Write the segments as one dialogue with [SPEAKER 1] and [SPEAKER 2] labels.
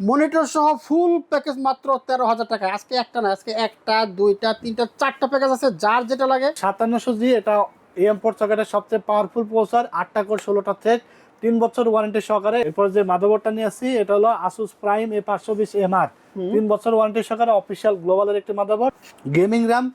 [SPEAKER 1] Monitor সহ full package মাত্র তেরো হাজার টাকা আজকে একটা না আজকে একটা দুইটা তিনটা চারটা প্যাকেজ আছে যার যেটা লাগে।
[SPEAKER 2] সাতান্নশো জি এটা এম ফোর সকেটের সবচেয়ে পাওয়ারফুল প্রসেসর আটটা কোর ষোলোটা থ্রেড তিন বছর ওয়ারেন্টি সহকারে। এরপর যে মাদারবোর্ডটা নিয়ে আসছি এটা হলো আসুস প্রাইম এ পাঁচশো বিশ এম আর তিন বছর ওয়ারেন্টি সহকারে অফিসিয়াল গ্লোবালের একটি মাদারবোর্ড। গেমিং র্যাম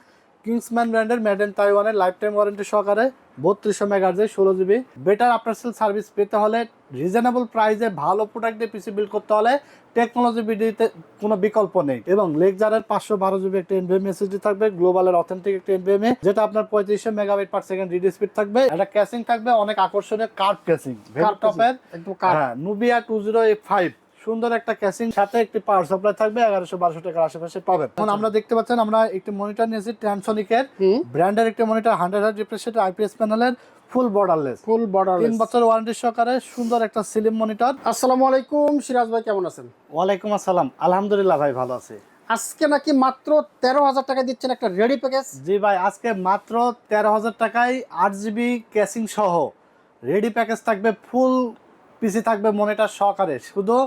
[SPEAKER 2] কিংসম্যান ব্র্যান্ডের মেড ইন তাইওয়ানের লাইফ টাইম ওয়ারেন্টি সহকারে। বত্রিশশো মেগাহার্জের ষোলো GB better after sale service পেতে হলে রিজনেবল প্রাইসে ভালো প্রোডাক্ট দিয়ে পিসি বিল্ড করতে হলে টেকনোলজি বিডিতে কোনো বিকল্প নেই। এবং লেকজারের পাঁচশো বারো জিবি একটা এনভিএম এসএসডি থাকবে গ্লোবালের অথেন্টিক একটা এনভিএম যেটা আপনার পঁয়ত্রিশশো megabyte per second read speed থাকবে। একটা ক্যাসিং থাকবে অনেক আকর্ষণীয় কার্ভ ক্যাসিং
[SPEAKER 1] Curve
[SPEAKER 2] টপের
[SPEAKER 1] casing, একদম
[SPEAKER 2] হ্যাঁ নুবিয়া টু জিরো ফাইভ সুন্দর একটা ক্যাসিং সাথে একটি পাওয়ার সাপ্লাই থাকবে এগারোশো বারোশো টাকার আশেপাশে পাবেন। এখন আমরা দেখতে পাচ্ছেন আমরা একটি মনিটর নিয়েছি ট্যানসনিকের ব্র্যান্ডের একটি monitor hundred hertz refresh IPS প্যানেলের ফুল বর্ডারলেস
[SPEAKER 1] ফুল বর্ডার
[SPEAKER 2] তিন বছর ওয়ারেন্টি সহকারে সুন্দর একটা সিলিম মনিটর
[SPEAKER 1] আসসালামু আলাইকুম সিরাজ ভাই কেমন আছেন?
[SPEAKER 2] ওয়ালাইকুম আসসালাম। আলহামদুলিল্লাহ ভাই ভালো আছি।
[SPEAKER 1] আজকে নাকি মাত্র তেরো হাজার টাকা দিচ্ছেন একটা রেডি প্যাকেজ
[SPEAKER 2] জি ভাই আজকে মাত্র তেরো হাজার টাকায় আট জিবি ক্যাসিং সহ রেডি প্যাকেজ থাকবে ফুল পিসি থাকবে মনিটর সহকারে। শুধু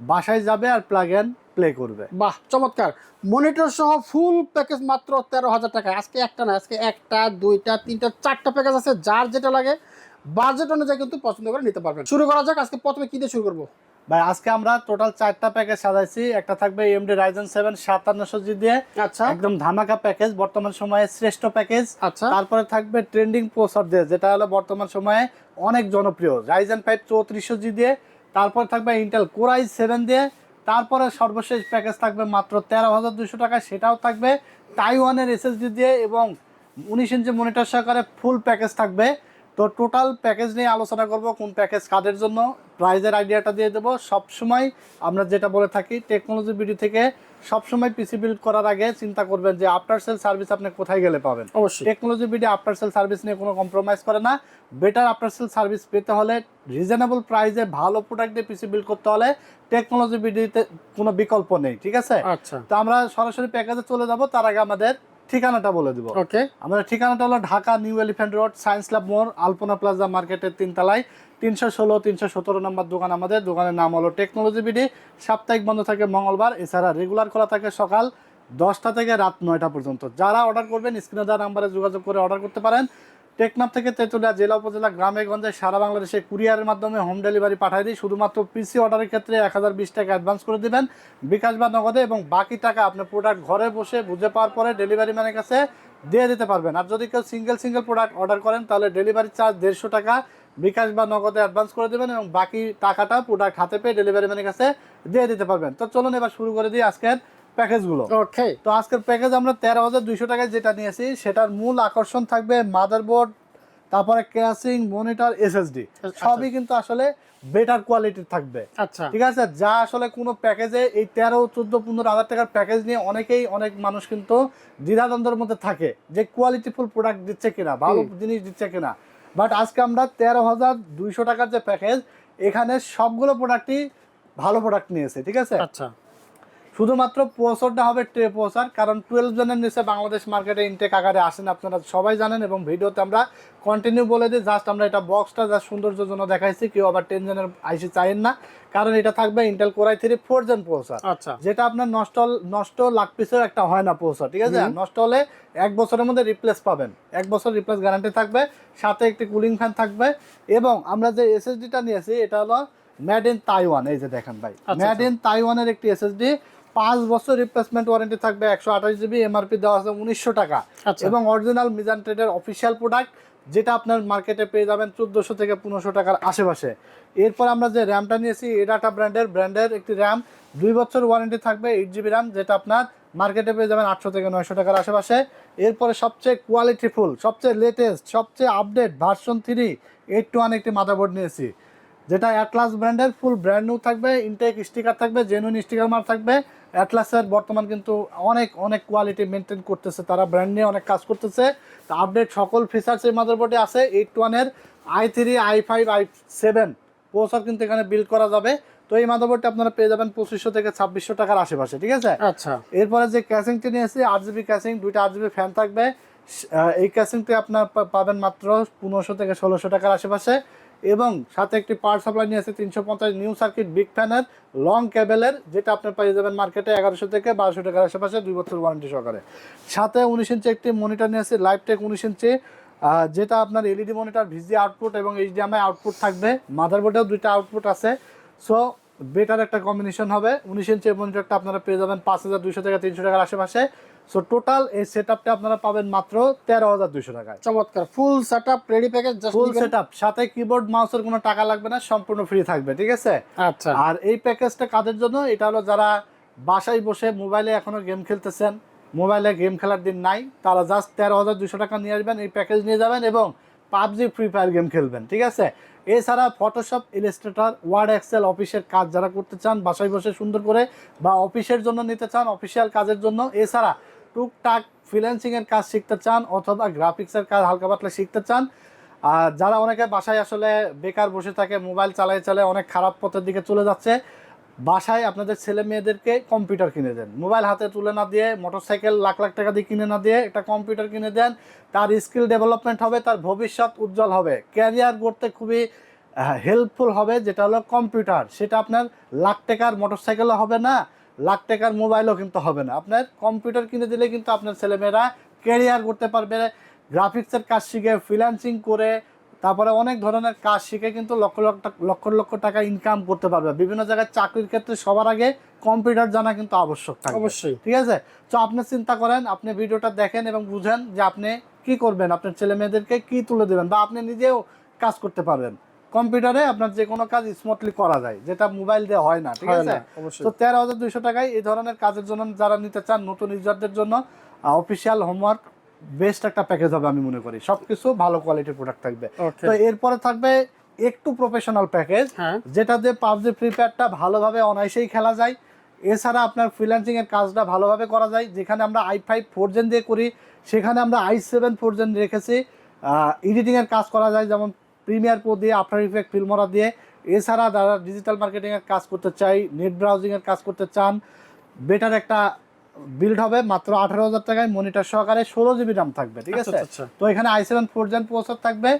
[SPEAKER 2] বাসায় যাবে আর প্লাগ এন্ড প্লে করবে।
[SPEAKER 1] বাহ চমৎকার। মনিটর সহ ফুল প্যাকেজ মাত্র তেরো হাজার টাকা। আজকে একটা না আজকে একটা দুইটা তিনটা চারটা প্যাকেজ আছে যার যেটা লাগে বাজেট অনুযায়ী কিন্তু পছন্দ করে নিতে পারবেন। শুরু করা যাক আজকে প্রথমে কি দিয়ে শুরু করব?
[SPEAKER 2] ভাই আজকে আমরা টোটাল চারটা প্যাকেজ সাজাইছি। একটা থাকবে এমডি রাইজেন সেভেন সাতান্নশো জি দিয়ে।
[SPEAKER 1] আচ্ছা।
[SPEAKER 2] একদম ধামাকা প্যাকেজ বর্তমান সময়ে শ্রেষ্ঠ প্যাকেজ
[SPEAKER 1] আচ্ছা।
[SPEAKER 2] তারপরে থাকবে ট্রেন্ডিং প্রসেসর দিয়ে যেটা হলো বর্তমান সময়ে অনেক জনপ্রিয়। রাইজেন ফাইভ চৌত্রিশশো জি দিয়ে। তারপর থাকবে ইন্টেল কোরাই সেভেন দিয়ে। তারপরে সর্বশেষ প্যাকেজ থাকবে মাত্র তেরো হাজার দুশো টাকা। সেটাও থাকবে তাইওয়ানের এসএসডি দিয়ে এবং উনিশ ইঞ্চি মনিটর সহকারে ফুল প্যাকেজ থাকবে। তো টোটাল প্যাকেজ নিয়ে আলোচনা করব কোন প্যাকেজ কাদের জন্য। প্রাইজের আইডিয়াটা দিয়ে দেবো। সবসময় আমরা যেটা বলে থাকি টেকনোলজি বিডি থেকে সবসময় পিসি বিল্ড করার আগে চিন্তা করবেন যে আফটার সেল সার্ভিস আপনি কোথায় গেলে পাবেন।
[SPEAKER 1] অবশ্যই।
[SPEAKER 2] Technology BD after sale service নিয়ে কোনো কম্প্রোমাইজ করে না। বেটার আফটার সেল সার্ভিস পেতে হলে রিজনেবল প্রাইসে ভালো প্রোডাক্ট দিয়ে পিসি বিল্ড করতে হলে টেকনোলজি বিডিতে কোনো বিকল্প নেই ঠিক আছে?
[SPEAKER 1] আচ্ছা।
[SPEAKER 2] তো আমরা সরাসরি প্যাকেজে চলে যাব। তার আগে আমাদের ঠিকানাটা বলে দিব।
[SPEAKER 1] ওকে।
[SPEAKER 2] আমাদের ঠিকানাটা হলো Dhaka new Elephant road science lab মোড় আলপনা প্লাজা মার্কেটের তিনতলায় তিনশো ষোলো তিনশো সতেরো নম্বর দোকান আমাদের। দোকানের নাম হলো টেকনোলজি বিডি। সাপ্তাহিক বন্ধ থাকে মঙ্গলবার এছাড়া রেগুলার খোলা থাকে সকাল দশটা থেকে রাত নয়টা পর্যন্ত। যারা অর্ডার করবেন স্ক্রিনে দেওয়া নাম্বারে যোগাযোগ করে অর্ডার করতে পারেন। টেকনাফ থেকে তেঁতুলিয়া জেলা উপজেলা গ্রামে গঞ্জে সারা বাংলাদেশে কুরিয়ারের মাধ্যমে হোম ডেলিভারি পাঠিয়ে দিই। শুধুমাত্র পিসি অর্ডারের ক্ষেত্রে এক হাজার বিশ টাকা অ্যাডভান্স করে দিবেন। বিকাশ বা নগদে এবং বাকি টাকা আপনার প্রোডাক্ট ঘরে বসে বুঝে পাওয়ার পরে ডেলিভারি ম্যানের কাছে দিয়ে দিতে পারবেন। আর যদি কেউ সিঙ্গেল সিঙ্গেল প্রোডাক্ট অর্ডার করেন, তাহলে ডেলিভারি চার্জ দেড়শো টাকা, বিকাশ বা নগদে অ্যাডভান্স করে দেবেন এবং বাকি টাকাটা প্রোডাক্ট হাতে পেয়ে ডেলিভারি ম্যানের কাছে দিয়ে দিতে পারবেন। তো চলুন এবার শুরু করে দিই আজকের প্যাকেজগুলো।
[SPEAKER 1] ওকে
[SPEAKER 2] তো আজকের প্যাকেজ আমরা তেরো হাজার দুইশো টাকায় যেটা নিয়েছি সেটার মূল আকর্ষণ থাকবে মাদারবোর্ড তারপরে ক্যাসিং মনিটর এসএসডি সবই কিন্তু আসলে বেটার কোয়ালিটির থাকবে।
[SPEAKER 1] আচ্ছা।
[SPEAKER 2] ঠিক আছে? যা আসলে কোনো প্যাকেজে এই তেরো চোদ্দ পনেরো হাজার টাকার প্যাকেজ নিয়ে অনেকেই অনেক মানুষ কিন্তু দ্বিধাদ্বন্দ্বের মধ্যে থাকে যে কোয়ালিটিফুল প্রোডাক্ট দিচ্ছে কিনা ভালো জিনিস দিচ্ছে কিনা। বাট আজকে আমরা তেরো হাজার দুইশো টাকার যে প্যাকেজ এখানে সবগুলো প্রোডাক্টই ভালো প্রোডাক্ট নিয়েছে ঠিক আছে?
[SPEAKER 1] আচ্ছা।
[SPEAKER 2] শুধুমাত্র প্রসেসরটা হবে ট্রে প্রসেসর কারণ টুয়েলভ জনের নিচে বাংলাদেশ মার্কেটে ইনটেক আকারে আসেন আপনারা সবাই জানেন এবং ভিডিওতে আমরা কন্টিনিউ বলে দিই জাস্ট আমরা এটা বক্সটা জাস্ট সৌন্দর্যের জন্য দেখাইছি কেউ আবার টেন জনের আইসি চাইেন না কারণ এটা থাকবে Intel core i three four gen processor
[SPEAKER 1] আচ্ছা।
[SPEAKER 2] যেটা আপনার নষ্ট নষ্ট লাখ পিসের একটা হয় না প্রসেসর ঠিক আছে? নষ্ট হলে এক বছরের মধ্যে রিপ্লেস পাবেন। এক বছর রিপ্লেস গ্যারান্টি থাকবে সাথে একটি কুলিং ফ্যান থাকবে এবং আমরা যে এসএসডিটা নিয়েছি এটা হলো ম্যাড ইন তাইওয়ান এই যে দেখেন ভাই। ম্যাড ইন তাইওয়ানের একটি এসএসডি পাঁচ বছর রিপ্লেসমেন্ট ওয়ারেন্টি থাকবে একশো আঠাশ জিবি এমআরপি দেওয়া আছে উনিশশো টাকা।
[SPEAKER 1] আচ্ছা।
[SPEAKER 2] এবং অরিজিনাল মিজান ট্রেডের অফিসিয়াল প্রোডাক্ট যেটা আপনার মার্কেটে পেয়ে যাবেন চোদ্দোশো থেকে পনেরোশো টাকার আশেপাশে। এরপর আমরা যে র্যামটা নিয়েছি এডাটা ব্র্যান্ডের ব্র্যান্ডের একটি র্যাম দুই বছর ওয়ারেন্টি থাকবে এইট জিবি র্যাম যেটা আপনার মার্কেটে পেয়ে যাবেন আটশো থেকে নয়শো টাকার আশেপাশে। এরপরে সবচেয়ে কোয়ালিটিফুল সবচেয়ে লেটেস্ট সবচেয়ে update version three eight two one একটি মাদারবোর্ড নিয়েছি। যেটা অ্যাটলাস ব্র্যান্ডের ফুল ব্র্যান্ড নিউ থাকবে ইনটেক স্টিকার থাকবে জেনুইন স্টিকার মার থাকবে। অ্যাটলাসের বর্তমান কিন্তু অনেক অনেক কোয়ালিটি মেনটেন করতেছে তারা ব্র্যান্ড নিয়ে অনেক কাজ করতেছে। তো আপডেট সকল ফিচার্স এই মাদারবোর্ডে আছে এইট ওয়ানের i three i five i seven processor কিন্তু এখানে বিল্ড করা যাবে। তো এই মাদারবোর্ডটা আপনারা পেয়ে যাবেন পঁচিশশো থেকে ছাব্বিশশো টাকার আশেপাশে ঠিক আছে?
[SPEAKER 1] আচ্ছা।
[SPEAKER 2] এরপরে যে ক্যাসিংটি নিয়েছি আট জিবি ক্যাসিং দুইটা আট জিবি ফ্যান থাকবে। এই ক্যাসিংটি আপনার পাবেন মাত্র পনেরোশো থেকে ষোলোশো টাকার আশেপাশে। এবং সাথে একটি পাওয়ার সাপ্লাই নিয়ে আছে তিনশো পঞ্চাশ নিউ সার্কিট বিগ ফ্যানের লং কেবেলের যেটা আপনার পেয়ে যাবেন মার্কেটে এগারোশো থেকে বারোশো টাকার আশেপাশে, দুই বছর ওয়ারেন্টি সহকারে। সাথে উনিশ ইঞ্চি একটি মনিটর নিয়ে আছে লাইভ টেক উনিশ ইঞ্চি যেটা আপনার এলইডি মনিটর ভিজি আউটপুট এবং এইচডিএমআই আউটপুট থাকবে। মাদারবোর্ডেও দুইটা আউটপুট আছে। সো বেটার একটা কম্বিনেশন হবে। উনিশ ইঞ্চি মনিটরটা আপনারা পেয়ে যাবেন পাঁচ হাজার দুইশো থেকে তিনশো টাকার আশেপাশে। সো টোটাল এই সেটআপটা আপনারা পাবেন মাত্র তেরো হাজার দুইশো টাকায়।
[SPEAKER 1] চমৎকার। Full setup ready package
[SPEAKER 2] just full setup সাথে কিবোর্ড মাউসের কোনো টাকা লাগবে না সম্পূর্ণ ফ্রি থাকবে ঠিক আছে?
[SPEAKER 1] আচ্ছা।
[SPEAKER 2] আর এই প্যাকেজটা কাদের জন্য? এটা হলো যারা বাসায় বসে মোবাইলে এখনও গেম খেলতেছেন মোবাইলে গেম খেলার দিন নাই তারা জাস্ট তেরো হাজার দুশো টাকা নিয়ে আসবেন এই প্যাকেজ নিয়ে যাবেন এবং পাবজি ফ্রি ফায়ার গেম খেলবেন ঠিক আছে? এছাড়া ফটোশপ ইলাস্ট্রেটর ওয়ার্ড এক্সেল অফিসের কাজ যারা করতে চান বাসায় বসে সুন্দর করে বা অফিসের জন্য নিতে চান অফিসিয়াল কাজের জন্য এছাড়া টুকটাক ফ্রিল্যান্সিংয়ের কাজ শিখতে চান অথবা গ্রাফিক্সের কাজ হালকা পাতলা শিখতে চান। আর যারা অনেকে বাসায় আসলে বেকার বসে থাকে মোবাইল চালায় চালায় অনেক খারাপ পথের দিকে চলে যাচ্ছে, বাসায় আপনাদের ছেলে মেয়েদেরকে কম্পিউটার কিনে দেন। মোবাইল হাতে তুলে না দিয়ে মোটরসাইকেল লাখ লাখ টাকা দিয়ে কিনে না দিয়ে একটা কম্পিউটার কিনে দেন। তার স্কিল ডেভেলপমেন্ট হবে, তার ভবিষ্যৎ উজ্জ্বল হবে। ক্যারিয়ার গড়তে খুবই হেল্পফুল হবে, যেটা হলো কম্পিউটার সেটা আপনার লাখ টাকার মোটরসাইকেলও হবে না লাখ টাকার মোবাইলও কিন্তু হবে না। আপনার কম্পিউটার কিনে দিলে কিন্তু আপনার ছেলেমেয়েরা ক্যারিয়ার করতে পারবে গ্রাফিক্সের কাজ শিখে ফ্রিল্যান্সিং করে তারপরে অনেক ধরনের কাজ শিখে কিন্তু লক্ষ লক্ষ লক্ষ লক্ষ টাকা ইনকাম করতে পারবে। বিভিন্ন জায়গায় চাকরির ক্ষেত্রে সবার আগে কম্পিউটার জানা কিন্তু আবশ্যক থাকবে।
[SPEAKER 1] অবশ্যই।
[SPEAKER 2] ঠিক আছে? তো আপনি চিন্তা করেন আপনি ভিডিওটা দেখেন এবং বুঝেন যে আপনি কি করবেন আপনার ছেলে মেয়েদেরকে কি তুলে দেবেন বা আপনি নিজেও কাজ করতে পারবেন। কম্পিউটারে আপনার যে কোনো কাজ স্মার্টলি করা যায় যেটা মোবাইল দিয়ে হয় না ঠিক আছে? তো তেরো হাজার দুইশো টাকায় এই ধরনের কাজের জন্য যারা নিতে চান নতুন ইউজারদের জন্য অফিসিয়াল হোমওয়ার্ক বেস্ট একটা প্যাকেজ হবে আমি মনে করি। সবকিছু ভালো কোয়ালিটির প্রোডাক্ট থাকবে। তো এরপরে থাকবে একটু প্রফেশনাল প্যাকেজ যেটা দিয়ে পাবজি ফ্রি ফায়ারটা ভালোভাবে অনায়াসেই খেলা যায়। এছাড়া আপনার ফ্রিল্যান্সিং এর কাজটা ভালোভাবে করা যায় যেখানে আমরা আই ফাইভ ফোর জেন দিয়ে করি সেখানে আমরা আই সেভেন ফোর জেন রেখেছি। এডিটিং এর কাজ করা যায় যেমন প্রিমিয়ার প্রো দিয়ে আফটার ইফেক্ট ফিল্মরা দিয়ে। এছাড়া যারা ডিজিটাল মার্কেটিংয়ের কাজ করতে চাই নেট ব্রাউজিংয়ের কাজ করতে চান বেটার একটা বিল্ড হবে মাত্র আঠারো হাজার টাকায় মনিটর সহকারে ষোলো জিবি রাম থাকবে ঠিক
[SPEAKER 1] আচ্ছা,
[SPEAKER 2] আছে?
[SPEAKER 1] আচ্ছা, আচ্ছা।
[SPEAKER 2] তো এখানে i seven four gen processor থাকবে।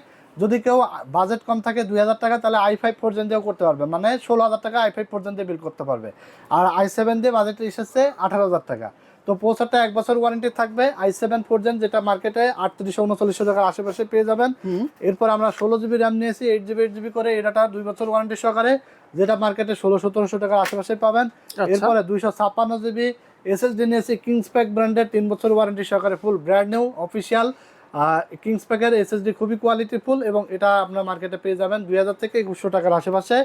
[SPEAKER 2] যদি কেউ বাজেট কম থাকে দুই হাজার টাকা তাহলে আই ফাইভ ফোর জেন দিয়েও করতে পারবে। মানে ষোলো হাজার টাকা আই ফাইভ ফোর জেন দিয়ে বিল করতে পারবে। আর আই সেভেন দিয়ে বাজেট এসেছে আঠারো হাজার টাকা। তো প্রসেসরটা এক বছর ওয়ারেন্টি থাকবে। আই সেভেন ফোর জেন যেটা মার্কেটে আটত্রিশশো উনচল্লিশশো টাকার আশেপাশে পেয়ে যাবেন। এরপর আমরা ষোলো জিবি র্যাম নিয়েছি এইট জিবি এইট জিবি করে এটাটা দুই বছর ওয়ারেন্টি সহকারে যেটা মার্কেটে ষোলো সতেরোশো টাকার আশেপাশে পাবেন।
[SPEAKER 1] আচ্ছা।
[SPEAKER 2] এরপরে দুইশো ছাপ্পান্ন জিবি এসএসডি নিয়েছি কিংস প্যাক ব্র্যান্ডের তিন বছর ওয়ারেন্টি সহকারে ফুল ব্র্যান্ড নিউ অফিসিয়াল কিংস প্যাকের এসএসডি খুবই কোয়ালিটি ফুল এবং এটা আপনার মার্কেটে পেয়ে যাবেন দুই হাজার থেকে একুশশো টাকার আশেপাশে।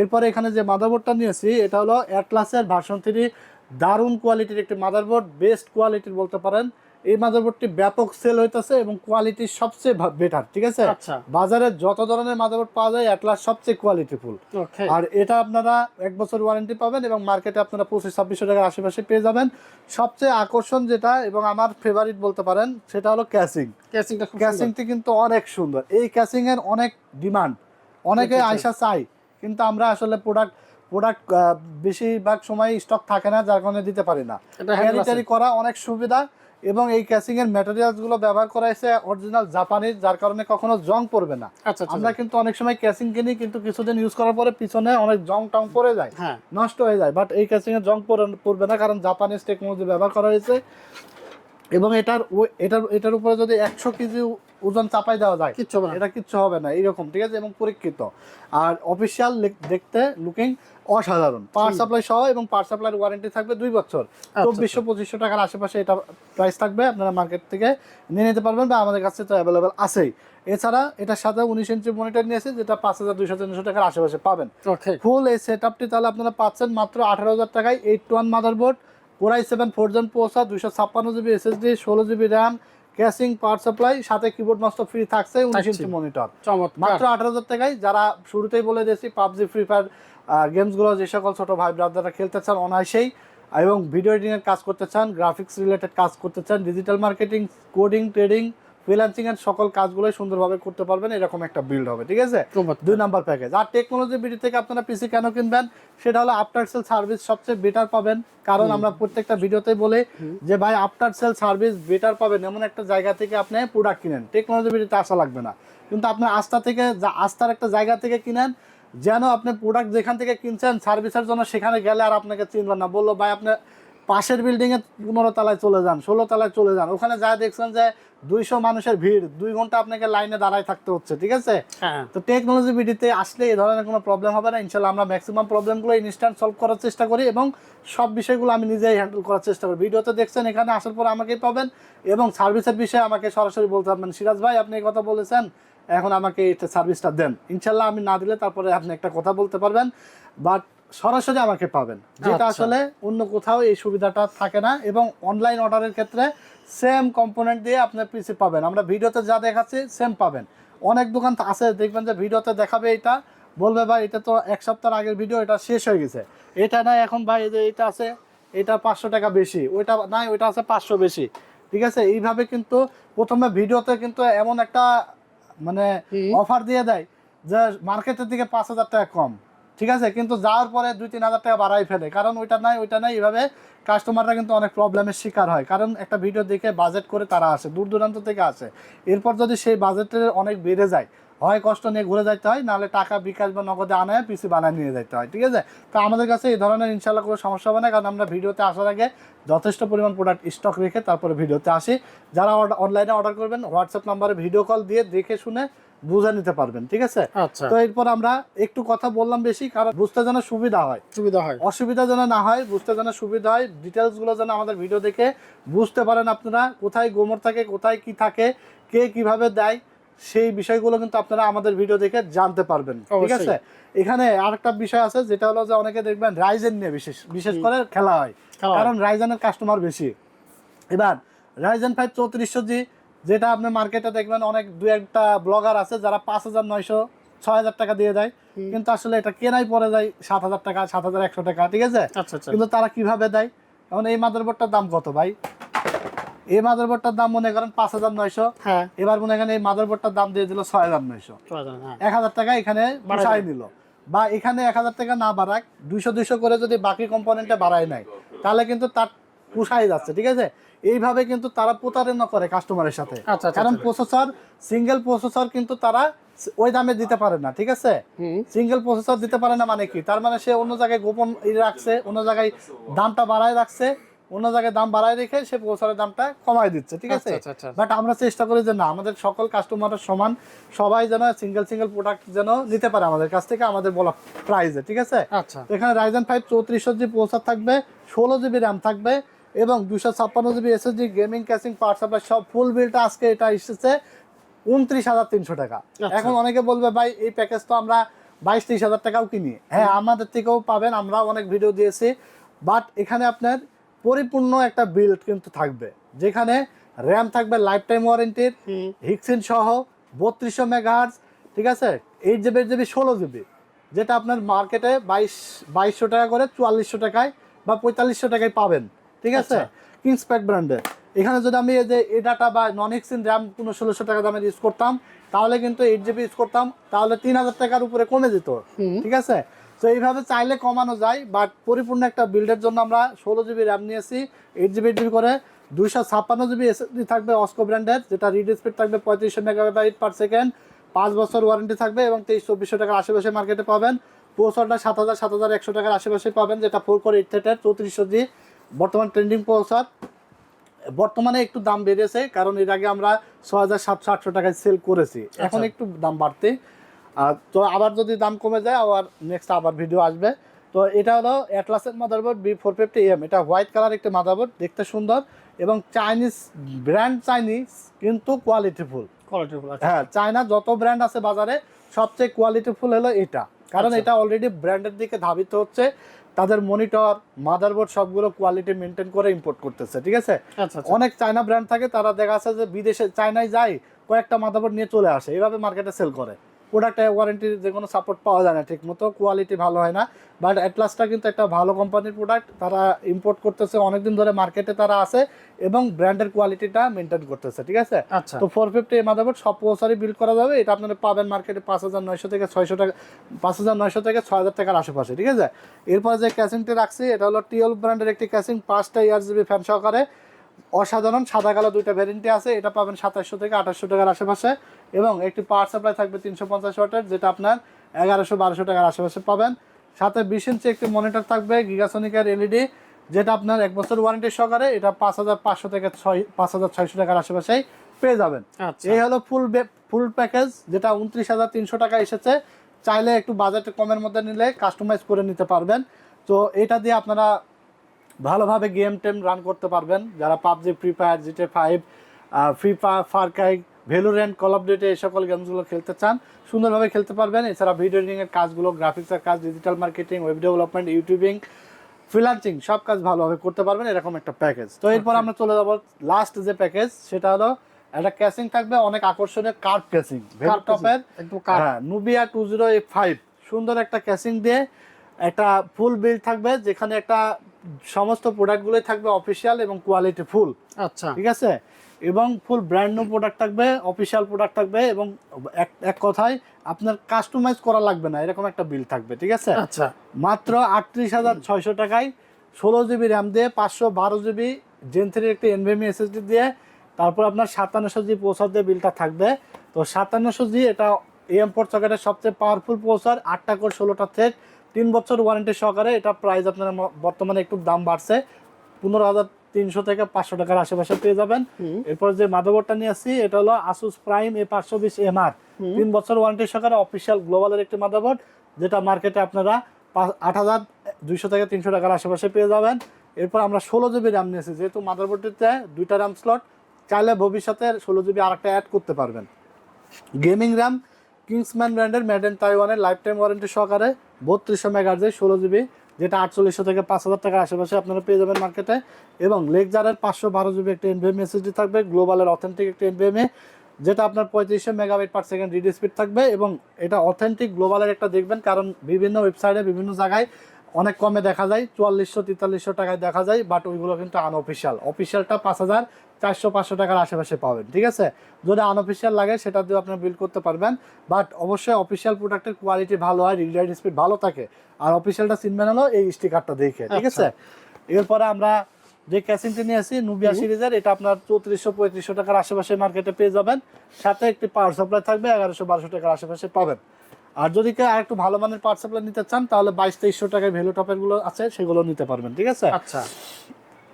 [SPEAKER 2] এরপরে এখানে যে মাদারবোর্ডটা নিয়েছি এটা হলো অ্যাটলাসের ভার্সন থ্রি দারুণ কোয়ালিটির একটি মাদারবোর্ড বেস্ট কোয়ালিটির বলতে পারেন। এই মাদারবোর্ডটি ব্যাপক সেল হইতেছে এবং কোয়ালিটি সবচেয়ে বেটার ঠিক আছে?
[SPEAKER 1] আচ্ছা।
[SPEAKER 2] বাজারে যত ধরনের মাদারবোর্ড পাওয়া যায় অ্যাটলাস সবচেয়ে কোয়ালিটিফুল আর এটা আপনারা এক বছর ওয়ারেন্টি পাবেন এবং মার্কেটে আপনারা পঁচিশ ছাব্বিশশো টাকার আশেপাশে পেয়ে যাবেন। সবচেয়ে আকর্ষণ যেটা এবং আমার ফেভারিট বলতে পারেন সেটা হলো ক্যাসিং
[SPEAKER 1] ক্যাসিংটা
[SPEAKER 2] ক্যাসিংটি কিন্তু অনেক সুন্দর। এই ক্যাসিং এর অনেক ডিমান্ড অনেকে আয়সা চাই কিন্তু আমরা আসলে প্রোডাক্ট প্রোডাক্ট বেশিরভাগ সময় স্টক থাকে না যার কারণে দিতে পারি না। ক্যারি করা অনেক সুবিধা এবং এই ক্যাসিং এর ম্যাটেরিয়ালসগুলো ব্যবহার করা হয়েছে অরিজিনাল জাপানিজ যার কারণে কখনো জং পড়বে না।
[SPEAKER 1] আচ্ছা আচ্ছা
[SPEAKER 2] আমরা কিন্তু অনেক সময় ক্যাসিং কিনি কিন্তু কিছুদিন ইউজ করার পরে পিছনে অনেক জং টং পড়ে যায়।
[SPEAKER 1] হ্যাঁ।
[SPEAKER 2] নষ্ট হয়ে যায়। বাট এই ক্যাসিং এর জং পড়ে- পড়বে না কারণ জাপানিজ টেকনোলজি ব্যবহার করা হয়েছে। এবং এটার এটার এটার উপরে যদি একশো কেজি ওজন চাপাই দেওয়া যায়
[SPEAKER 1] কিচ্ছু হবে না।
[SPEAKER 2] এটা কিচ্ছু হবে না এইরকম ঠিক আছে? এবং পরীক্ষিত। আর অফিসিয়াল দেখতে লুকিং অসাধারণ। পাওয়ার সাপ্লাই সহ এবং পাওয়ার সাপ্লাইয়ের ওয়ারেন্টি থাকবে দুই বছর।
[SPEAKER 1] আচ্ছা।
[SPEAKER 2] চব্বিশশো পঁচিশশো টাকার আশেপাশে এটা প্রাইস থাকবে আপনারা মার্কেট থেকে নিয়ে নিতে পারবেন বা আমাদের কাছে তো অ্যাভেলেবেল আছেই। এছাড়া এটার সাথে উনিশ ইঞ্চি মনিটর নিয়েছে যেটা পাঁচ হাজার দুইশো তিনশো টাকার আশেপাশে পাবেন। ফুল এই সেট আপটি তাহলে আপনারা পাচ্ছেন মাত্র আঠারো হাজার টাকায় eight two one motherboard core i seven four gen পোসা দুশো ছাপ্পান্ন জিবি এসএসডি ষোলো GB RAM casing power supply সাথে কিবোর্ড মাস্টার ফ্রি থাকছে উনিশ। ইঞ্চি মনিটর মাত্র আঠারো হাজার টাকায় যারা শুরুতেই বলে দিয়েছি পাবজি ফ্রি ফায়ার গেমসগুলো যে সকল ছোটো ভাই ব্রাদাররা খেলতে চান অনায়াসেই এবং ভিডিও এডিটিংয়ের কাজ করতে চান গ্রাফিক্স রিলেটেড কাজ করতে চান digital marketing coding trading freelancing এর সকল কাজগুলোই সুন্দরভাবে করতে পারবেন এরকম একটা বিল্ড হবে ঠিক আছে? দুই নাম্বার প্যাকেজ আর টেকনোলজি বিডি থেকে আপনারা পিসি কেন কিনবেন? সেটা হলো আফটার সেল সার্ভিস সবচেয়ে বেটার পাবেন কারণ আমরা প্রত্যেকটা ভিডিওতেই বলি যে ভাই আফটার সেল সার্ভিস বেটার পাবেন এমন একটা জায়গা থেকে আপনি প্রোডাক্ট কিনেন। টেকনোলজি বিডিতে আসা লাগবে না। কিন্তু আপনার আস্থা থেকে যা- আস্থার একটা জায়গা থেকে কিনেন যেন আপনি প্রোডাক্ট যেখান থেকে কিনছেন সার্ভিসের জন্য সেখানে গেলে আর আপনাকে চিনবেন না। বলল ভাই আপনি পাশের বিল্ডিং এ পনেরো তলায় চলে যান ষোলো তলায় চলে যান। ওখানে যা দেখছেন যে দুইশো মানুষের ভিড় দুই ঘণ্টা আপনাকে লাইনে দাঁড়ায় থাকতে হচ্ছে ঠিক আছে?
[SPEAKER 1] হ্যাঁ।
[SPEAKER 2] তো টেকনোলজি বিডিতে আসলে এই ধরনের কোনো প্রবলেম হবে না। ইনশাল্লাহ আমরা ম্যাক্সিমাম প্রবলেমগুলো ইনস্ট্যান্ট সলভ করার চেষ্টা করি এবং সব বিষয়গুলো আমি নিজেই হ্যান্ডেল করার চেষ্টা করি। ভিডিওতে দেখছেন এখানে আসার পর আমাকেই পাবেন এবং সার্ভিসের বিষয়ে আমাকে সরাসরি বলতে পারবেন। সিরাজ ভাই আপনি এই কথা বলেছেন এখন আমাকে এটা সার্ভিসটা দেন। ইনশাল্লাহ আমি না দিলে তারপরে আপনি একটা কথা বলতে পারবেন। বাট সরাসরি আমাকে পাবেন। যেটা
[SPEAKER 1] আচ্ছা।
[SPEAKER 2] আসলে অন্য কোথাও এই সুবিধাটা থাকে না এবং অনলাইন অর্ডারের ক্ষেত্রে সেম কম্পোনেন্ট দিয়ে আপনি পিসি পাবেন। আমরা ভিডিওতে যা দেখাচ্ছি সেম পাবেন। অনেক দোকান আছে দেখবেন যে ভিডিওতে দেখাবে এটা। বলবে ভাই এটা তো এক সপ্তাহ আগের ভিডিও এটা শেষ হয়ে গেছে। এটা নাই এখন ভাই যে এটা আছে এটা পাঁচশো টাকা বেশি ওইটা নাই ওইটা আছে পাঁচশো বেশি। ঠিক আছে? এইভাবে কিন্তু প্রথমে ভিডিওতে কিন্তু এমন একটা মানে অফার দিয়ে দেয় যে মার্কেটের দিকে পাঁচ হাজার টাকা কম। ঠিক আছে? কিন্তু যাওয়ার পরে দুই, তিন হাজার টাকা বাড়াই ফেলে। কারণ ওইটা নাই ওইটা নাই, এইভাবে কাস্টমাররা কিন্তু অনেক প্রবলেমের শিকার হয়। কারণ একটা ভিডিও দেখে বাজেট করে তারা আসে, দূর দূরান্ত থেকে আসে। এরপর যদি সেই বাজেটের অনেক বেড়ে যায়, হয় কষ্ট নিয়ে ঘুরে যাইতে হয়, নাহলে টাকা বিকাশ বা নগদে আনায় পিসি বানায় নিয়ে যেতে হয়, ঠিক আছে? তো আমাদের কাছে এই ধরনের ইনশাল্লাহ কোনো সমস্যা হবে না, কারণ আমরা ভিডিওতে আসার আগে যথেষ্ট পরিমাণ প্রোডাক্ট স্টক রেখে তারপরে ভিডিওতে আসি। যারা অনলাইনে অর্ডার করবেন হোয়াটসঅ্যাপ নাম্বারে ভিডিও কল দিয়ে দেখে শুনে বুঝে নিতে পারবেন ঠিক আছে?
[SPEAKER 1] আচ্ছা।
[SPEAKER 2] তো এরপর আমরা একটু কথা বললাম বেশি কারণ বুঝতে যেন সুবিধা হয়।
[SPEAKER 1] সুবিধা হয়।
[SPEAKER 2] অসুবিধা যেন না হয় বুঝতে যেন সুবিধা হয় ডিটেলসগুলো যেন আমাদের ভিডিও দেখে বুঝতে পারেন আপনারা কোথায় গোমর থাকে কোথায় কি থাকে কে কীভাবে দেয় সেই বিষয়গুলো কিন্তু আপনারা আমাদের ভিডিও দেখে জানতে পারবেন ঠিক আছে? এখানে আরেকটা বিষয় আছে যেটা হলো যে অনেকে দেখবেন রাইজেন নিয়ে বিশেষ বিশেষ করে খেলা হয়।
[SPEAKER 1] খেলা হয়।
[SPEAKER 2] কারণ রাইজেনের কাস্টমার বেশি। এবার রাইজেন ফাইভ চৌত্রিশশো জি যেটা আপনি মার্কেটে দেখবেন অনেক দু একটা ব্লগার আছে যারা পাঁচ হাজার নয়শো ছয় হাজার টাকা দিয়ে দেয়। কিন্তু আসলে এটা কেনাই পড়ে যায় সাত হাজার টাকা সাত হাজার একশো টাকা ঠিক আছে?
[SPEAKER 1] আচ্ছা আচ্ছা।
[SPEAKER 2] কিন্তু তারা কীভাবে দেয়? এখন এই মাদারবোর্ডটার দাম কত ভাই? এই মাদারবোর্ডটার দাম মনে করেন পাঁচ হাজার নয়শো।
[SPEAKER 1] হ্যাঁ।
[SPEAKER 2] এবার মনে করেন এই মাদারবোর্ডটার দাম দিয়ে দিল ছয় হাজার নয়শো।
[SPEAKER 1] হ্যাঁ।
[SPEAKER 2] এক হাজার টাকা এখানে বাড়াই নিল। বা এখানে এক হাজার টাকা না বাড়াক দুইশো দুইশো করে যদি বাকি কম্পোনেন্টে বাড়ায় নেয় তাহলে কিন্তু তার পুষাই যাচ্ছে ঠিক আছে? এইভাবে কিন্তু তারা প্রতারণা করে কাস্টমারের সাথে।
[SPEAKER 1] আচ্ছা, আচ্ছা,
[SPEAKER 2] কারণ। প্রসেসর সিঙ্গেল প্রসেসর কিন্তু তারা ওই দামে দিতে পারে না ঠিক আছে? সিঙ্গেল প্রসেসর দিতে পারে না মানে কি? তার মানে সে অন্য জায়গায় গোপন রাখছে অন্য জায়গায় দামটা বাড়ায় রাখছে অন্য জায়গায় দাম বাড়ায় রেখে সে প্রসেসরের দামটা কমায় দিচ্ছে ঠিক আছে?
[SPEAKER 1] আচ্ছা, আচ্ছা।
[SPEAKER 2] বাট আমরা চেষ্টা করি যে না আমাদের সকল কাস্টমারের সমান সবাই যেন সিঙ্গেল সিঙ্গেল প্রোডাক্ট যেন নিতে পারে আমাদের কাছ থেকে আমাদের বলা প্রাইসে ঠিক আছে? এখানে রাইজেন ফাইভ চৌত্রিশশো জি প্রসেসর থাকবে ষোলো জিবি র্যাম থাকবে এবং দুশো ছাপ্পান্ন GB SSD gaming casing power supply সব ফুল বিলটা আজকে এটা এসেছে উনত্রিশ হাজার তিনশো টাকা।
[SPEAKER 1] আচ্ছা।
[SPEAKER 2] এখন অনেকে বলবে ভাই এই প্যাকেজ তো আমরা বাইশ ত্রিশ হাজার টাকাও কিনি। হ্যাঁ আমাদের থেকেও পাবেন আমরা অনেক ভিডিও দিয়েছি। বাট এখানে আপনার পরিপূর্ণ একটা বিল্ড কিন্তু থাকবে যেখানে র্যাম থাকবে লাইফ টাইম ওয়ারেন্টির হিক্সিন সহ বত্রিশশো মেগাহার্জ ঠিক আছে? এইট জিবি জিবি ষোলো জিবি যেটা আপনার মার্কেটে বাইশ বাইশশো টাকা করে চুয়াল্লিশশো টাকায় বা পঁয়তাল্লিশশো টাকায় পাবেন। ঠিক আছে? কিংস প্যাক ব্র্যান্ডের এখানে যদি আমি এই যে এ ডাটা বা নন এক্সিন র্যাম কোনো ষোলোশো টাকা দামের ইউজ করতাম তাহলে কিন্তু এইট জিবি ইউজ করতাম তাহলে তিন হাজার টাকার উপরে কমে যেত। ঠিক আছে? তো এইভাবে চাইলে কমানো যায় বাট পরিপূর্ণ একটা বিল্ডের জন্য আমরা ষোলো জিবি র্যাম নিয়েছি এইট জিবি এইট জিবি করে দুইশো ছাপ্পান্ন জিবি এসএসডি থাকবে অস্কো ব্র্যান্ডের যেটা রিড স্পিড থাকবে পঁয়ত্রিশশো মেগাবাইট পার সেকেন্ড পাঁচ বছর ওয়ারেন্টি থাকবে এবং তেইশ চব্বিশশো টাকার আশেপাশে মার্কেটে পাবেন। প্রসেসরটা সাত হাজার সাত হাজার একশো টাকার আশেপাশে পাবেন যেটা ফোর কোর এইট থেটের চৌত্রিশশো জি বর্তমান ট্রেন্ডিং প্রসেসর বর্তমানে একটু দাম বেড়েছে কারণ এর আগে আমরা ছ হাজার সাতশো আটশো টাকায় সেল করেছি। এখন একটু দাম বাড়তে আর তো আবার যদি দাম কমে যায় আবার নেক্সট আবার ভিডিও আসবে। তো এটা হলো অ্যাটলাসের motherboard B four fifty M এটা হোয়াইট কালার একটি মাদারবোর্ড দেখতে সুন্দর এবং চাইনিজ ব্র্যান্ড চাইনিজ কিন্তু কোয়ালিটিফুল
[SPEAKER 1] কোয়ালিটিফুল আচ্ছা।
[SPEAKER 2] হ্যাঁ চায়না যত ব্র্যান্ড আছে বাজারে সবচেয়ে কোয়ালিটিফুল হলো এটা। কারণ
[SPEAKER 1] আচ্ছা।
[SPEAKER 2] এটা অলরেডি ব্র্যান্ডের দিকে ধাবিত হচ্ছে। তাদের মনিটর মাদারবোর্ড সবগুলো কোয়ালিটি মেনটেন করে ইম্পোর্ট করতেছে ঠিক আছে?
[SPEAKER 1] আচ্ছা আচ্ছা।
[SPEAKER 2] অনেক চায়না ব্র্যান্ড থাকে তারা দেখা যাচ্ছে যে বিদেশে চায়নায় যায় কয়েকটা মাদারবোর্ড নিয়ে চলে আসে। এইভাবে মার্কেটে সেল করে। প্রোডাক্টে ওয়ারেন্টির যে কোনো সাপোর্ট পাওয়া যায় না ঠিক মতো কোয়ালিটি ভালো হয় না। বাট অ্যাটলাসটা কিন্তু একটা ভালো কোম্পানির প্রোডাক্ট তারা ইম্পোর্ট করতেছে অনেকদিন ধরে মার্কেটে তারা আছে এবং ব্র্যান্ডের কোয়ালিটিটা মেনটেন করতেছে ঠিক আছে?
[SPEAKER 1] আচ্ছা।
[SPEAKER 2] তো ফোর ফিফটি মাদারবোর্ড সব প্রসারই বিল্ড করা যাবে এটা আপনারা পাবেন মার্কেটে পাঁচ হাজার নয়শো থেকে ছয়শো টাকা পাঁচ হাজার নয়শো থেকে ছয় হাজার টাকার আশেপাশে ঠিক আছে? এরপর যে ক্যাসিংটি রাখছি এটা হলো টিএল ব্র্যান্ডের একটি ক্যাসিং পাঁচটা ইয়ার জিবি ফ্যান সহকারে। অসাধারণ সাদা কালো দুইটা ভ্যারিয়েন্টে আছে। এটা পাবেন সাতাশশো থেকে আঠাশশো টাকার আশেপাশে এবং একটি পাওয়ার সাপ্লাই থাকবে তিনশো পঞ্চাশ ওয়াটের যেটা আপনার এগারোশো বারোশো টাকার আশেপাশে পাবেন। সাথে বিশ ইঞ্চি একটি মনিটর থাকবে গিগাসনিকের এলইডি যেটা আপনার এক বছর ওয়ারেন্টি সহকারে এটা পাঁচ হাজার পাঁচশো থেকে ছয় পাঁচ হাজার ছয়শো টাকার আশেপাশেই পেয়ে যাবেন।
[SPEAKER 1] আচ্ছা।
[SPEAKER 2] এই হলো ফুল ফুল প্যাকেজ যেটা উনত্রিশ হাজার তিনশো টাকা এসেছে। চাইলে একটু বাজেট কমের মধ্যে নিলে কাস্টমাইজ করে নিতে পারবেন। তো এটা দিয়ে আপনারা ভালোভাবে গেম টেম রান করতে পারবেন। যারা PUBG Free Fire GTA five Free Fire chi Valorant Call of Duty এই সকল গেমসগুলো খেলতে চান সুন্দরভাবে খেলতে পারবেন। এছাড়া ভিডিও এডিটিংয়ের কাজগুলো গ্রাফিক্সের কাজ digital marketing web development YouTubing freelancing সব কাজ ভালোভাবে করতে পারবেন এরকম একটা প্যাকেজ তো এরপর আমরা চলে যাব লাস্ট যে প্যাকেজ সেটা হলো একটা ক্যাসিং থাকবে অনেক আকর্ষণীয় কার্ভ ক্যাসিং ভেলু টপের হ্যাঁ নুবিয়া টু জিরো ফাইভ সুন্দর একটা ক্যাসিং দিয়ে একটা ফুল বিল থাকবে যেখানে একটা সমস্ত প্রোডাক্টগুলোই থাকবে অফিসিয়াল এবং কোয়ালিটি ফুল।
[SPEAKER 1] আচ্ছা।
[SPEAKER 2] ঠিক আছে? এবং ফুল ব্র্যান্ড নিউ প্রোডাক্ট থাকবে অফিসিয়াল প্রোডাক্ট থাকবে এবং এক এক কথায় আপনার কাস্টমাইজ করা লাগবে না এরকম একটা বিল থাকবে ঠিক আছে?
[SPEAKER 1] আচ্ছা।
[SPEAKER 2] মাত্র আটত্রিশ হাজার ছয়শো টাকায় ষোলো জিবি র্যাম দিয়ে পাঁচশো বারো জিবি জেন থ্রির একটি এনভিএমি এসএসডি দিয়ে তারপর আপনার সাতান্নশো জি প্রসার দিয়ে বিলটা থাকবে। তো সাতান্নশো জি এটা এম পোর্ট সকেটের সবচেয়ে পাওয়ারফুল প্রসার আটটা কোর ষোলোটা থ্রেড তিন বছর ওয়ারেন্টি সহকারে এটা প্রাইস আপনার বর্তমানে একটু দাম বাড়ছে। পনেরো হাজার তিনশো থেকে পাঁচশো টাকার আশেপাশে পেয়ে যাবেন। এরপর যে মাদারবোর্ডটা নিয়ে আসছি এটা হলো আসুস প্রাইম এ পাঁচশো বিশ এম
[SPEAKER 1] আর
[SPEAKER 2] তিন বছর ওয়ারেন্টি সহকারে অফিসিয়াল গ্লোবালের একটি মাদারবোর্ড যেটা মার্কেটে আপনারা আট হাজার দুইশো থেকে তিনশো টাকার আশেপাশে পেয়ে যাবেন। এরপর আমরা ষোলো জিবি র্যাম নিয়েছি যেহেতু মাদারবোর্ডটিতে দুইটা র্যাম স্লট চাইলে ভবিষ্যতে ষোলো জিবি আর একটা অ্যাড করতে পারবেন। গেমিং র্যাম কিংসম্যান ব্র্যান্ডের মেড ইন তাইওয়ানের লাইফ টাইম ওয়ারেন্টি সহকারে বত্রিশশো মেগাজে ষোলো জিবি যেটা আটচল্লিশশো থেকে পাঁচ হাজার টাকার আশেপাশে আপনারা পেয়ে যাবেন মার্কেটে এবং লেকজারের পাঁচশো বারো জিবি একটা এনভিএম এসএসডি থাকবে গ্লোবালের অথেন্টিক একটি এনভিএমএ যেটা আপনার পঁয়ত্রিশশো megabyte per second read speed থাকবে। এবং এটা অথেন্টিক গ্লোবালের একটা দেখবেন, কারণ বিভিন্ন ওয়েবসাইটে বিভিন্ন জায়গায় অনেক কমে দেখা যায় চুয়াল্লিশশো তেতাল্লিশশো টাকায় দেখা যায় বাট ওইগুলো কিন্তু আনঅফিসিয়াল অফিসিয়ালটা পাঁচ হাজার চারশো পাঁচশো টাকার আশেপাশে পাবেন ঠিক আছে? যদি আনঅফিসিয়াল লাগে সেটা দিয়ে আপনার বিল করতে পারবেন বাট অবশ্যই অফিসিয়াল প্রোডাক্টের কোয়ালিটি ভালো হয় রিড স্পিড ভালো থাকে আর অফিসিয়ালটা চিনবেন হলো এই স্টিকারটা দেখে ঠিক আছে? এরপরে আমরা যে ক্যাসিংটি নিয়ে আসি নুবিয়া সিরিজের এটা আপনার চৌত্রিশশো পঁয়ত্রিশশো টাকার আশেপাশে মার্কেটে পেয়ে যাবেন। সাথে একটি পাওয়ার সাপ্লাই থাকবে এগারোশো বারোশো টাকার আশেপাশে পাবেন। আর যদি কেউ আর একটু ভালো মানের পাওয়ার সাপ্লাই নিতে চান তাহলে বাইশ তেইশশো টাকায় ভ্যালু টপেরগুলো আছে সেগুলো নিতে পারবেন ঠিক আছে?
[SPEAKER 1] আচ্ছা।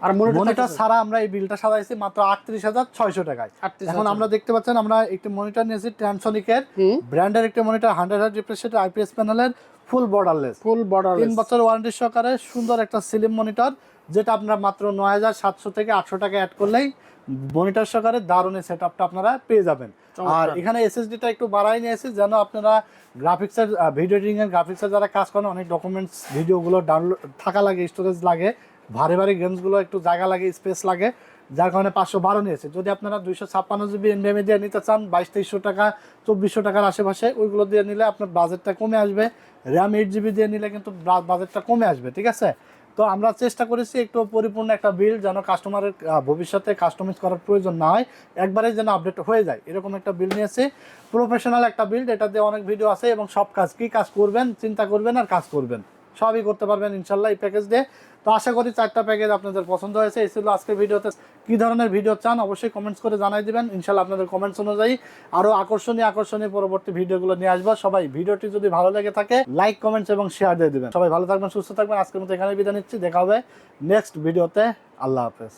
[SPEAKER 1] আর মনিটর
[SPEAKER 2] ছাড়া আমরা এই বিলটা সাজাইছি মাত্র আটত্রিশ হাজার ছয়শো টাকায়। এখন আমরা দেখতে পাচ্ছেন আমরা একটি মনিটর নিয়েছি ট্রানসনিকের
[SPEAKER 1] হুম।
[SPEAKER 2] ব্র্যান্ডের একটি monitor hundred hertz refresh IPS প্যানেলের ফুল বর্ডারলেস
[SPEAKER 1] ফুল বর্ডার
[SPEAKER 2] তিন বছর ওয়ারেন্টি সহকারে সুন্দর একটা সিলিম মনিটর যেটা আপনার মাত্র নয় হাজার সাতশো থেকে আটশো টাকা অ্যাড করলেই মনিটর সহকারে দারুণ সেট আপটা আপনারা পেয়ে যাবেন। আর। এখানে এসএসডিটা একটু বাড়াই নিয়েছি যেন আপনারা গ্রাফিক্সের ভিডিও এডিটিং এর গ্রাফিক্সের যারা কাজ করেন অনেক ডকুমেন্টস ভিডিওগুলো ডাউনলোড থাকা লাগে স্টোরেজ লাগে ভারী ভারী গেমসগুলো একটু জায়গা লাগে স্পেস লাগে যার কারণে পাঁচশো বারো নিয়েছে। যদি আপনারা দুইশো ছাপ্পান্ন জিবি এনবিএমে দিয়ে নিতে চান বাইশ তেইশশো টাকা চব্বিশশো টাকার আশেপাশে ওইগুলো দিয়ে নিলে আপনার বাজেটটা কমে আসবে। র্যাম এইট জিবি দিয়ে নিলে কিন্তু বাজেটটা কমে আসবে ঠিক আছে? তো আমরা চেষ্টা করেছি একটু পরিপূর্ণ একটা বিল যেন কাস্টমারের ভবিষ্যতে কাস্টমাইজ করার প্রয়োজন না হয়, একবারে যেন আপডেট হয়ে যায়। এরকম একটা বিল নিয়েছি। প্রফেশনাল একটা বিল এটাতে অনেক ভিডিও আছে এবং সব কাজ, কি কাজ করবেন, চিন্তা করবেন আর কাজ করবেন। সবই করতে পারবেন ইনশাল্লাহ এই প্যাকেজ দিয়ে। তো আশা করি চারটা প্যাকেজ আপনাদের পছন্দ হয়েছে। এই ছিল আজকের ভিডিওতে। কী ধরনের ভিডিও চান অবশ্যই কমেন্টস করে জানাই দেবেন। ইনশাল্লাহ আপনাদের কমেন্টস অনুযায়ী আরও আকর্ষণীয় আকর্ষণীয় পরবর্তী ভিডিওগুলো নিয়ে আসব। সবাই ভিডিওটি যদি ভালো লেগে থাকে লাইক কমেন্টস এবং শেয়ার দিয়ে দেবেন। সবাই ভালো থাকবেন, সুস্থ থাকবেন। আজকের মতো এখানে বিদায় নিচ্ছি। দেখা হবে নেক্সট ভিডিওতে আল্লাহ হাফেজ।